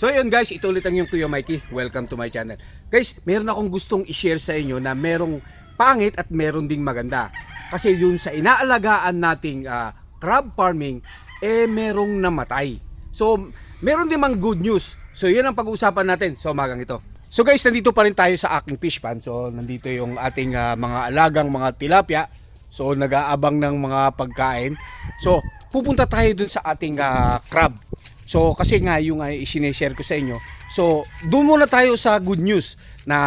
So yun guys, ito ulit ang yung Kuya Mikey. Welcome to my channel. Guys, meron akong gustong i-share sa inyo na merong pangit at meron ding maganda. Kasi yun sa inaalagaan nating ah, crab farming, eh merong namatay. So, meron din mang good news. So, yun ang pag-uusapan natin sa umagang ito. So guys, nandito pa rin tayo sa aking fish pan. So, nandito yung ating ah, mga alagang mga tilapia. So, nag-aabang ng mga pagkain. So, pupunta tayo dun sa ating ah, crab. So, kasi nga yung uh, isineshare ko sa inyo. So, doon muna tayo sa good news na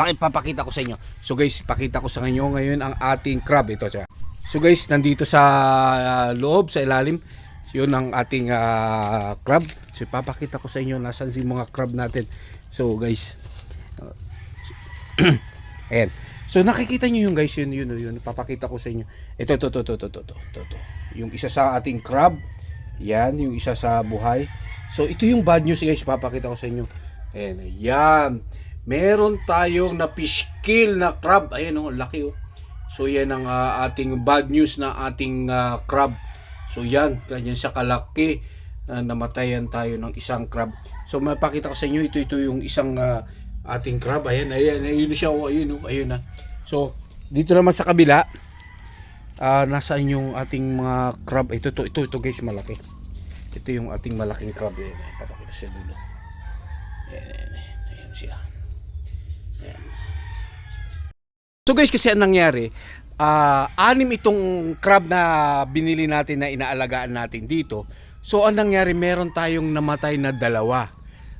makipapakita ko sa inyo. So guys, pakita ko sa inyo ngayon ang ating crab. Ito siya. So guys, nandito sa ah, loob, sa ilalim, yun ang ating ah, crab. So ipapakita ko sa inyo nasan si mga crab natin. So guys, Ayan. So nakikita niyo yung guys yun yun yun papakita ko sa inyo. Ito to to to to to to to. to. Yung isa sa ating crab. Yan, yung isa sa buhay. So ito yung bad news guys, papakita ko sa inyo. Ayan, ayan. Meron tayong na fish kill na crab. Ayan oh, laki oh. So yan ang ah, ating bad news na ating ah, crab. So yan, ganyan siya kalaki na namatayan tayo ng isang crab. So mapakita ko sa inyo ito ito yung isang ah, ating crab. Ayan, ayan, ayun siya oh, ayun oh, ayun na. So dito naman sa kabila, ah nasaan yung ating mga crab? Ito to, ito ito guys, malaki. Ito yung ating malaking crab. Ayan, ayan, papakita siya dulo. Ayan, ayan, ayan, ayan siya. So guys, kasi ang nangyari, ah anim itong crab na binili natin na inaalagaan natin dito. So ang nangyari, meron tayong namatay na dalawa.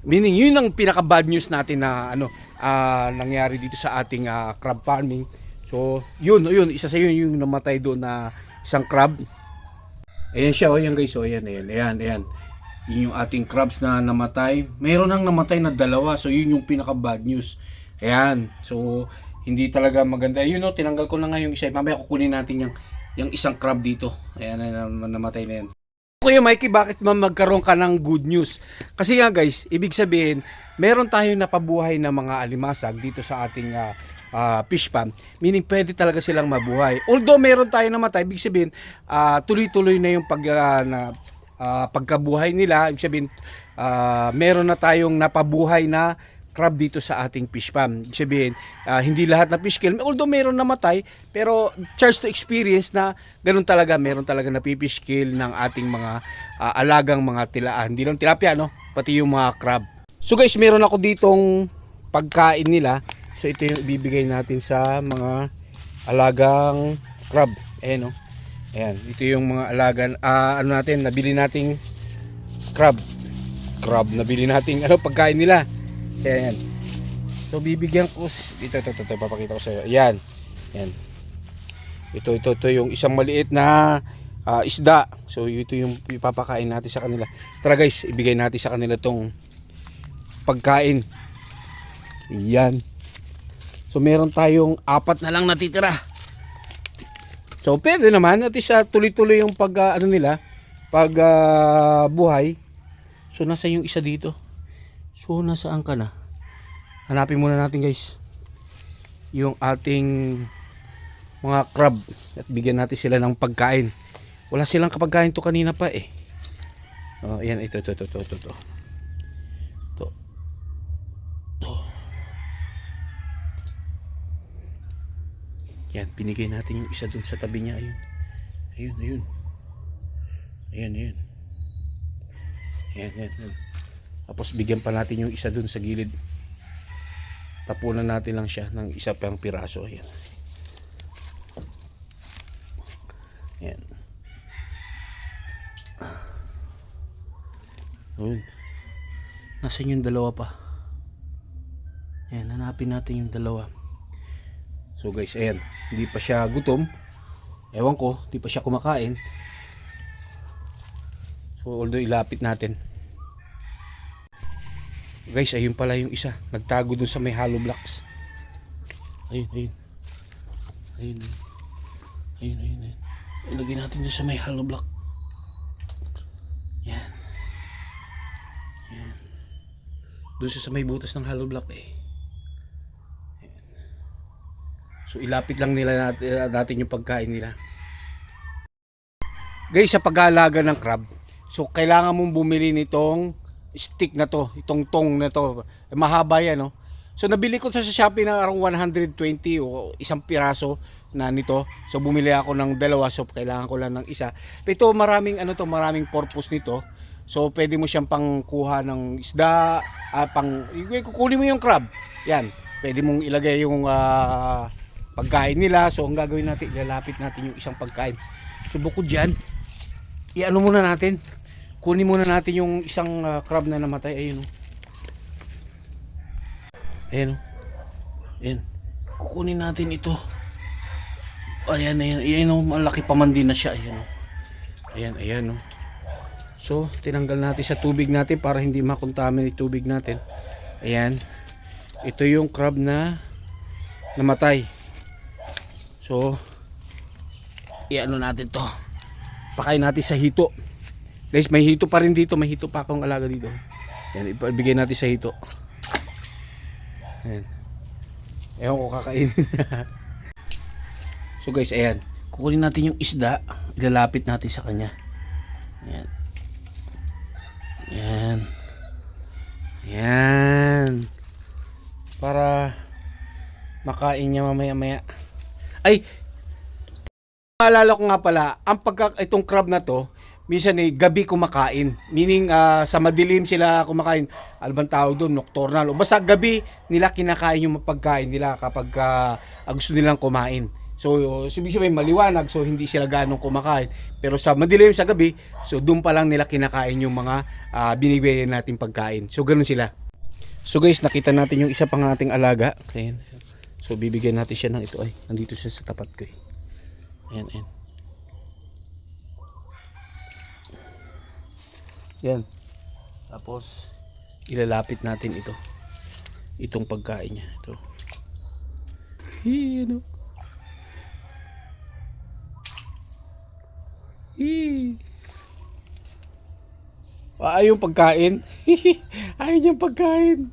Meaning, yun ang pinaka bad news natin na ano ah, nangyari dito sa ating ah, crab farming. So, yun, yun, isa sa yun yung namatay doon na isang crab. Ayan siya, oh, yan guys, oh, ayan, ayan, ayan, ayan. Yun yung ating crabs na namatay. Meron nang namatay na dalawa, so yun yung pinaka bad news. Ayan, so hindi talaga maganda. Yun oh, tinanggal ko na nga yung isa. Mamaya kukunin natin yung, yung isang crab dito. Ayan, na, na, namatay na yan. Kuya Mikey, bakit man magkaroon ka ng good news? Kasi nga guys, ibig sabihin, meron tayong napabuhay na mga alimasag dito sa ating ah, ah, fish pan. Meaning, pwede talaga silang mabuhay. Although meron tayo namatay, ibig sabihin, ah, tuloy-tuloy na yung pag, ah, na, ah, pagkabuhay nila. Ibig sabihin, ah, meron na tayong napabuhay na crab dito sa ating fish pan. Ibig sabihin, ah, hindi lahat na fish kill. Although meron namatay, pero charge to experience na ganun talaga, meron talaga na fish kill ng ating mga ah, alagang mga tilaan. Hindi lang tilapia, no? Pati yung mga crab. So guys, meron ako ditong pagkain nila. So ito yung ibibigay natin sa mga alagang crab. Ayan, no? Ayan, ito yung mga alagan, ah, ano natin, nabili nating crab. Crab, nabili nating ano, pagkain nila. Ayan. So bibigyan ko ito ito ito, ito papakita ko sa iyo. Ayan. Ayan. Ito ito ito yung isang maliit na ah, isda. So ito yung ipapakain natin sa kanila. Tara guys, ibigay natin sa kanila tong pagkain. Yan. So meron tayong apat na lang natitira. So pwede naman at isa tuloy-tuloy yung pag ah, ano nila, pag ah, buhay. So nasa yung isa dito. So, nasaan ka na? Hanapin muna natin guys. Yung ating mga crab. At bigyan natin sila ng pagkain. Wala silang kapagkain to kanina pa eh. Oh, yan. Ito, ito, ito, ito, ito. ito. Ito. Yan, binigay natin yung isa dun sa tabi niya. Ayun. Ayun, ayun. Ayan, ayan. Ayan, ayan, ayan. Tapos bigyan pa natin yung isa dun sa gilid. Tapunan natin lang siya ng isa pang piraso. Ayan. Ayan. Ayun. Nasaan yung dalawa pa? Ayan, hanapin natin yung dalawa. So guys, ayan. Hindi pa siya gutom. Ewan ko, hindi pa siya kumakain. So although ilapit natin. Guys, ayun pala yung isa. Nagtago dun sa may hollow blocks. Ayun, ayun. Ayun, ayun. Ayun, ayun, ayun. Ilagay natin dun sa may hollow block. Yan. Yan. Doon sa may butas ng hollow block eh. Ayan. So ilapit lang nila natin, natin yung pagkain nila. Guys, sa pag-aalaga ng crab, so kailangan mong bumili nitong stick na to, itong tong na to. Mahaba yan, no? So nabili ko sa Shopee ng around 120 o isang piraso na nito. So bumili ako ng dalawa so kailangan ko lang ng isa. Pero maraming ano to, maraming purpose nito. So pwede mo siyang pangkuha ng isda, ah, pang eh, kukunin mo yung crab. Yan. Pwede mong ilagay yung ah, pagkain nila. So ang gagawin natin, ilalapit natin yung isang pagkain. So bukod diyan, i-ano muna natin. Kunin muna natin yung isang ah, crab na namatay. Ayun. oh. Ayan. oh. Ayan. Kukunin natin ito. Ayan, ayan. Ayan, oh, malaki pa man din na siya. Ayan, oh. ayan, ayan. Oh. So, tinanggal natin sa tubig natin para hindi makontaminate tubig natin. Ayan. Ito yung crab na namatay. So, i-ano natin to. Pakain natin sa hito. Guys, may hito pa rin dito. May hito pa akong alaga dito. Yan, ibigay natin sa hito. Ayan. Ewan ko kakain. so guys, ayan. Kukunin natin yung isda. Ilalapit natin sa kanya. Ayan. Ayan. Ayan. Para makain niya mamaya maya. Ay! Maalala ko nga pala, ang pagka itong crab na to, minsan eh gabi kumakain. Meaning ah, sa madilim sila kumakain. Ano bang tawag doon? Nocturnal. O basta gabi nila kinakain yung pagkain nila kapag ah, gusto nilang kumain. So, ibig sabihin maliwanag so hindi sila ganong kumakain. Pero sa madilim sa gabi, so doon pa lang nila kinakain yung mga ah, binibigyan natin pagkain. So ganun sila. So guys, nakita natin yung isa pang ating alaga. Ayan. So bibigyan natin siya ng ito ay nandito siya sa tapat ko eh. Ayan, ayan. Yan. Tapos, ilalapit natin ito. Itong pagkain niya. Ito. Hi, ano? Hi. Ah, yung pagkain. Ayun yung pagkain.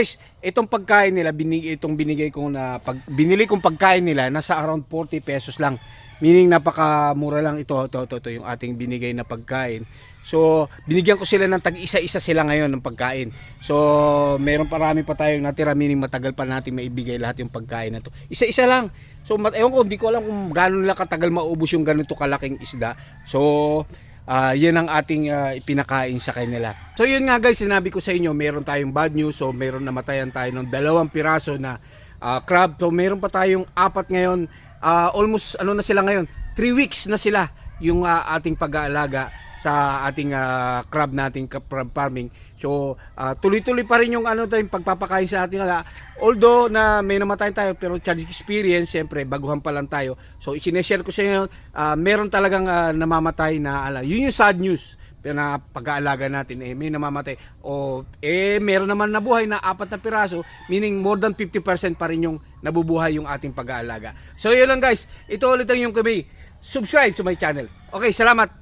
Guys, itong pagkain nila, binig, itong binigay ko na, pag, binili kong pagkain nila, nasa around 40 pesos lang. Meaning napakamura lang ito, ito, ito, ito, yung ating binigay na pagkain. So, binigyan ko sila ng tag-isa-isa sila ngayon ng pagkain. So, meron parami pa tayong natira, meaning matagal pa natin maibigay lahat yung pagkain na to. Isa-isa lang. So, ewan ko, hindi ko alam kung gaano nila katagal maubos yung ganito kalaking isda. So, Ah, yan ang ating ah, ipinakain sa kanila. So yun nga guys, sinabi ko sa inyo, meron tayong bad news. So meron namatayan tayo ng dalawang piraso na ah, crab. So meron pa tayong apat ngayon. Ah, almost ano na sila ngayon? 3 weeks na sila yung ah, ating pag-aalaga sa ating ah, crab nating crab farming. So ah, tuloy-tuloy pa rin yung ano tayong pagpapakain sa ating ala. Although na may namatay tayo pero charge experience siyempre baguhan pa lang tayo. So isineshare ko sa inyo ah, meron talagang ah, namamatay na ala. Yun yung sad news na pag-aalaga natin eh may namamatay o eh meron naman nabuhay na apat na piraso meaning more than 50% pa rin yung nabubuhay yung ating pag-aalaga. So yun lang guys. Ito ulit ang yung kami. Subscribe to my channel. Okay, salamat.